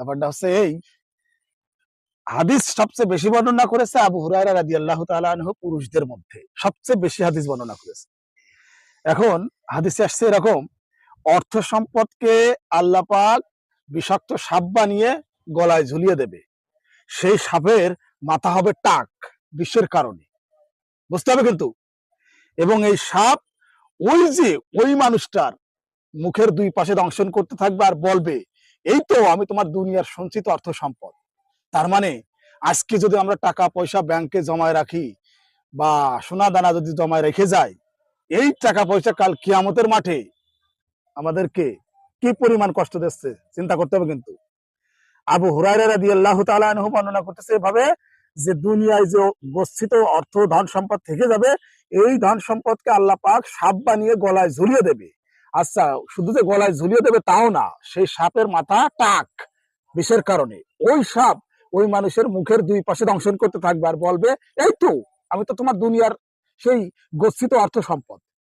ব্যাপারটা হচ্ছে এই, হাদিস সবচেয়ে বেশি বর্ণনা করেছে আবু হুরায়রা তাআলা আনহু পুরুষদের মধ্যে। সবচেয়ে বেশি হাদিস বর্ণনা করেছে। এখন হাদিসে আসছে এরকম, অর্থ সম্পদকে আল্লাহ পাক বিষাক্ত সাপ বানিয়ে গলায় ঝুলিয়ে দেবে। সেই সাপের মাথা হবে টাক বিশ্বের কারণে। বুঝতে হবে কিন্তু? এবং এই সাপ ওই যে ওই মানুষটার মুখের দুই পাশে দংশন করতে থাকবে আর বলবে এই তো আমি তোমার দুনিয়ার সঞ্চিত অর্থ সম্পদ। তার মানে আজকে যদি আমরা টাকা, পয়সা ব্যাংকে জমায় রাখি বা সোনা দানা যদি জমায় রেখে যাই, এই টাকা, পয়সা কাল কিয়ামতের মাঠে আমাদেরকে কি পরিমাণ কষ্ট দিচ্ছে, চিন্তা করতে হবে কিন্তু। আবু আনহু বর্ণনা করতেছে এভাবে যে দুনিয়ায় যে গচ্ছিত অর্থ ধন সম্পদ থেকে যাবে, এই ধন সম্পদকে আল্লাহ পাক সাপ বানিয়ে গলায় ঝুলিয়ে দেবে। আচ্ছা শুধু যে গলায় ঝুলিয়ে দেবে তাও না, সেই সাপের মাথা টাক, বিষের কারণে। ওই সাপ ওই মানুষের মুখের দুই পাশে দংশন করতে থাকবে আর বলবে, এই তো, আমি তো তোমার দুনিয়ার সেই গচ্ছিত অর্থ সম্পদ